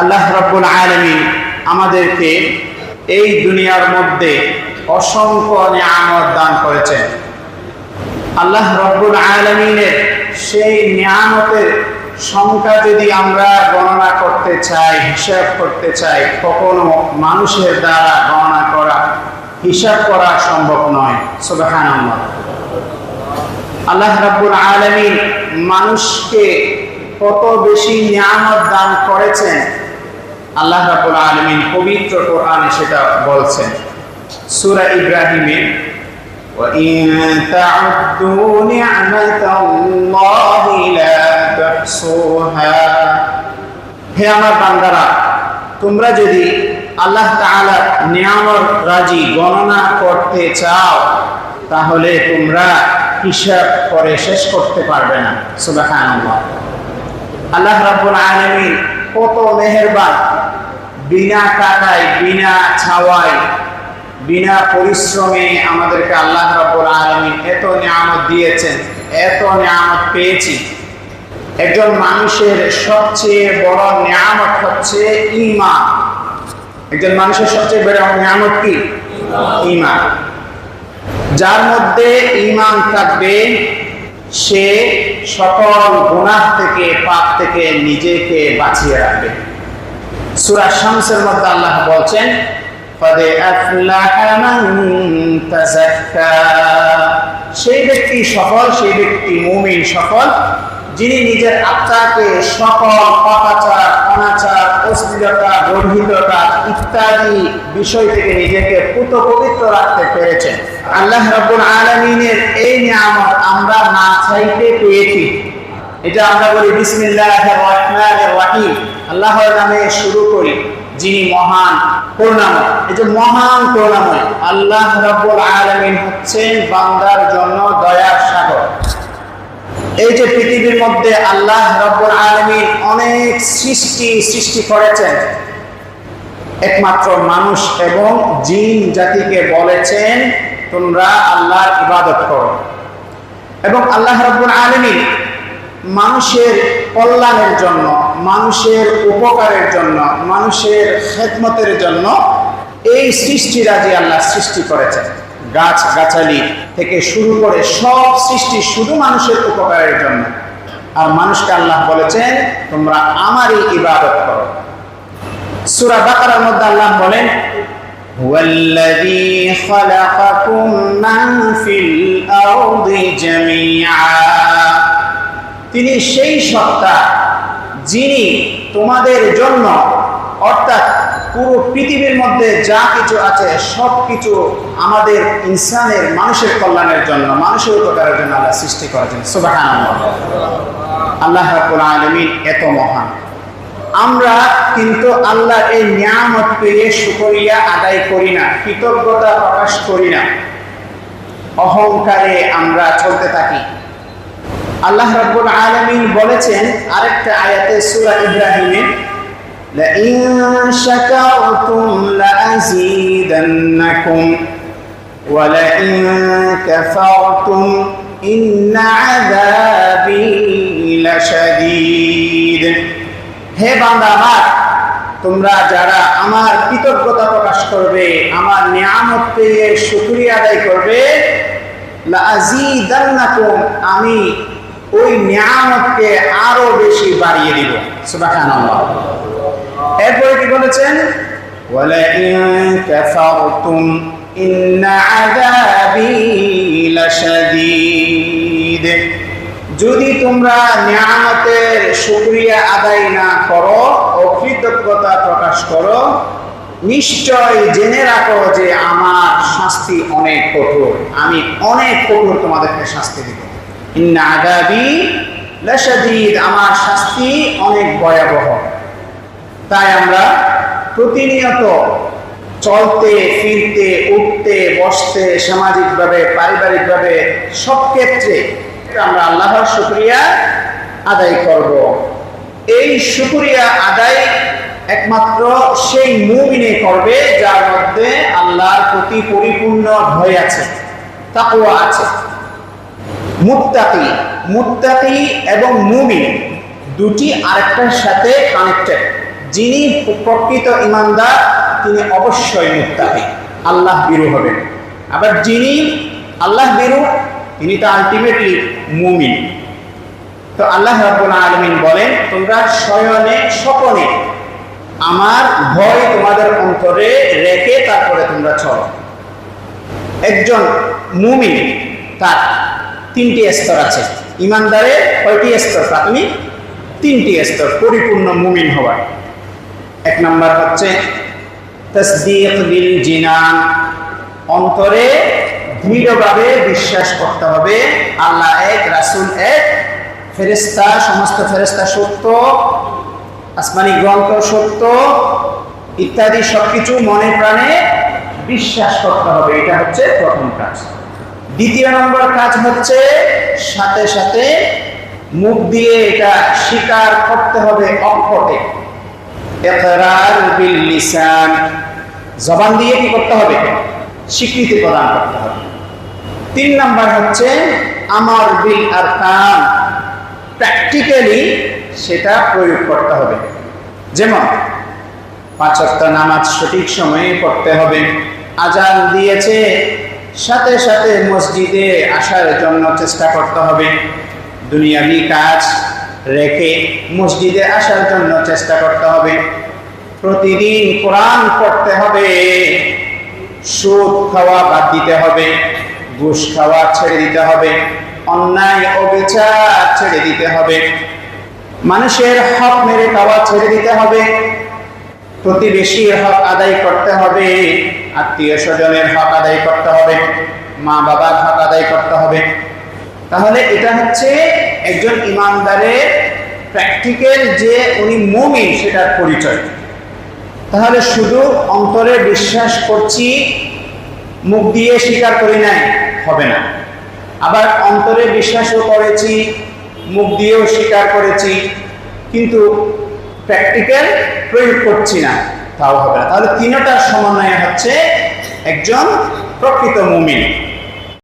আল্লাহ রব্বুল আলমিন আমাদেরকে এই দুনিয়ার মধ্যে অসংখ্য নিয়ামত দান করেছেন। আল্লাহ রব্বুল আলমিনের সেই নিয়ামতের সংখ্যা যদি আমরা গণনা করতে চাই, হিসাব করতে চাই, কখনো মানুষের দ্বারা গণনা করা, হিসাব করা সম্ভব নয়। সুবাহান আল্লাহ রাব্বুল আলামিন মানুষকে কত বেশি নিয়ামত দান করেছেন আল্লাহ রাব্বুল আলামিন পবিত্র কোরআনে সেটা বলছেন সূরা ইব্রাহিমে وَإِن تَعُدُّوا نِعْمَةَ اللَّهِ لَا تُحْصُوهَا হে আমার বান্দারা তোমরা যদি আল্লাহ তাআলার নিয়ামত রাজি গণনা করতে চাও তাহলে তোমরা হিসাব করে শেষ করতে পারবে না সুবহানাল্লাহ আল্লাহ রাব্বুল আলামিন কত মেহেরবান। বিনা টাকায় বিনা ছাওয়ায়, বিনা পরিশ্রমে আমাদেরকে আল্লাহ রাব্বুল আলামিন এত নিয়ামত দিয়েছেন, এত নিয়ামত পেয়েছি একজন মানুষের সবচেয়ে বড় নিয়ামত হচ্ছে ঈমান। একজন মানুষের সবচেয়ে বড় নিয়ামত কি? ঈমান। যার মধ্যে ঈমান থাকবে সে সকল গুনাহ থেকে, পাপ থেকে নিজেকে বাঁচিয়ে রাখবে। সুরা শামসের মধ্যে আল্লাহ বলছেন সেই ব্যক্তি সফল, সেই ব্যক্তি মুমিন সফল, যিনি নিজের আত্মাকে সকল পাপাচার, অনাচার অশ্লীলতা গর্ভিততা ইত্যাদি বিষয় থেকে নিজেকে পুত পবিত্র রাখতে পেরেছেন আল্লাহ রাব্বুল আলামিনের এই নিয়ামত আমরা না চাইতে পেয়েছি। এটা আমরা বলি বিসমিল্লাহির আল্লাহর নামে শুরু করি, যিনি মহান করুণাময়। এই যে মহান করুণাময়, আল্লাহ রাব্বুল আলামিন হচ্ছেন বান্দার জন্য দয়ার সাগর। এই যে পৃথিবীর মধ্যে আল্লাহ রাব্বুল আলামিন অনেক সৃষ্টি সৃষ্টি করেছেন একমাত্র মানুষ এবং জিন জাতিকে বলেছেন, তোমরা আল্লাহর ইবাদত করো। এবং আল্লাহ রাব্বুল আলামিন মানুষের কল্যাণের জন্য, মানুষের উপকারের জন্য, মানুষের খেদমতের জন্য এই সৃষ্টিরাজি আল্লাহ সৃষ্টি করেছেন। গাছ গাছালি থেকে শুরু করে সব সৃষ্টি শুধু মানুষের উপকারের জন্য। আর মানুষকে আল্লাহ বলেছেন, তোমরা আমারই ইবাদত করো। সূরা বাকারার মধ্যে আল্লাহ বলেন هو الذي خلقكم من في الأرض جميعا তিনি সেই সত্তা যিনি তোমাদের জন্য অর্থাৎ পুরো পৃথিবীর মধ্যে যা কিছু আছে সব কিছু আমাদের ইনসানের মানুষের কল্যাণের জন্য মানুষের উপকারের জন্য আল্লাহ সৃষ্টি করেছেন সুবাহান আল্লাহ রাব্বুল আলামিন এত মহান আমরা কিন্তু আল্লাহ এই নিয়ামত পেয়ে শুকরিয়া আদায় করি না কৃতজ্ঞতা প্রকাশ করি না অহংকারে আমরা চলতে থাকি আল্লাহ রাব্বুল আলামিন বলেছেন আরেকটা আয়াতে সূরা ইব্রাহিমে لئن شكرتم لأزيدنكم ولئن كفرتم إن عذابي হে বান্দা আমার, তোমরা যারা আমার কৃতজ্ঞতা প্রকাশ করবে, আমার নিয়ামত পেয়ে আদায় করবে আমি ওই নিয়ামতকে আরও বেশি বাড়িয়ে দিব। এরপরে কি বলেছেন? ইন্না লাশাদীদ। যদি তোমরা নিয়ামতের শুকরিয়া আদায় না করো ও কৃতজ্ঞতা প্রকাশ করো, নিশ্চয় জেনে রাখো যে আমার শাস্তি অনেক কঠোর। আমি অনেক কঠোর তোমাদেরকে শাস্তি দিব। আমার শাস্তি অনেক ভয়াবহ। তাই আমরা প্রতিনিয়ত চলতে, ফিরতে, উঠতে, বসতে, সামাজিকভাবে, পারিবারিকভাবে সব ক্ষেত্রে আমরা আল্লাহর শুক্রিয়া আদায় করব। এই শুক্রিয়া আদায় একমাত্র সেই মুমিনে করবে যার মধ্যে আল্লাহর প্রতি পরিপূর্ণ ভয় আছে তাকুয়া আছে। মুত্তাকি মুত্তাকি এবং মুমিন দুটি আরেকটার সাথে কানেক্টেড যিনি প্রকৃত ইমানদার, তিনি অবশ্যই মুক্তাকি আল্লাহ বিরু হবেন। আবার যিনি, আল্লাহ বিরু তিনি তো আলটিমেটলি মুমিন। তো আল্লাহ রাব্বুল আলমিন বলেন, তোমরা শয়নে স্বপনে আমার ভয় তোমাদের অন্তরে রেখে তারপরে তোমরা চলো। একজন মুমিন, তার তিনটি স্তর আছে। ইমানদারে কয়টি স্তর? প্রাথমিক তিনটি স্তর, পরিপূর্ণ মুমিন হওয়ার। এক নম্বর হচ্ছে, তসদিক বিল জিনান। অন্তরে দৃঢ়ভাবে বিশ্বাস করতে হবে। আল্লাহ এক, রাসুল এক, ফেরেশতা, সমস্ত ফেরেশতা সত্য, আসমানি গ্রন্থ সত্য, ইত্যাদি সবকিছু মনে প্রাণে বিশ্বাস করতে হবে। এটা হচ্ছে প্রথম কাজ। দ্বিতীয় নম্বর কাজ হচ্ছে সাথে সাথে মুখ দিয়ে এটা স্বীকার করতে হবে অক্ষতে। জবান দিয়ে কি করতে হবে? স্বীকৃতি প্রদান করতে হবে। তিন নাম্বার হচ্ছে আমার বিল আর কান প্র্যাকটিক্যালি সেটা প্রয়োগ করতে হবে। যেমন, পাঁচ ওয়াক্ত নামাজ সঠিক সময়ে পড়তে হবে। আজান দিয়েছে, সাথে সাথে মসজিদে আসার জন্য চেষ্টা করতে হবে। দুনিয়াবি কাজ রেখে মসজিদে আসার জন্য চেষ্টা করতে হবে। প্রতিদিন কোরআন পড়তে হবে। সুদ খাওয়া বাদ দিতে হবে। ঘুষ খাওয়া ছেড়ে দিতে হবে, অন্যায় অবিচার ছেড়ে দিতে হবে। মানুষের হক মেরে খাওয়া ছেড়ে দিতে হবে, প্রতিবেশীর হক আদায় করতে হবে, আত্মীয় স্বজনের হক আদায় করতে হবে, মা বাবার হক আদায় করতে হবে। তাহলে এটা হচ্ছে একজন ইমানদারের প্র্যাকটিক্যাল যে উনি মুমিন, সেটার পরিচয়। তাহলে শুধু অন্তরে বিশ্বাস করছি, মুখ দিয়ে স্বীকার করি নাই হবে না। আবার অন্তরে বিশ্বাসও করেছি, মুখ দিয়েও স্বীকার করেছি, কিন্তু প্র্যাকটিক্যাল প্রয়োগ করছি না, তাও হবে না। তাহলে তিনটার সমন্বয় হচ্ছে একজন প্রকৃত মুমিন।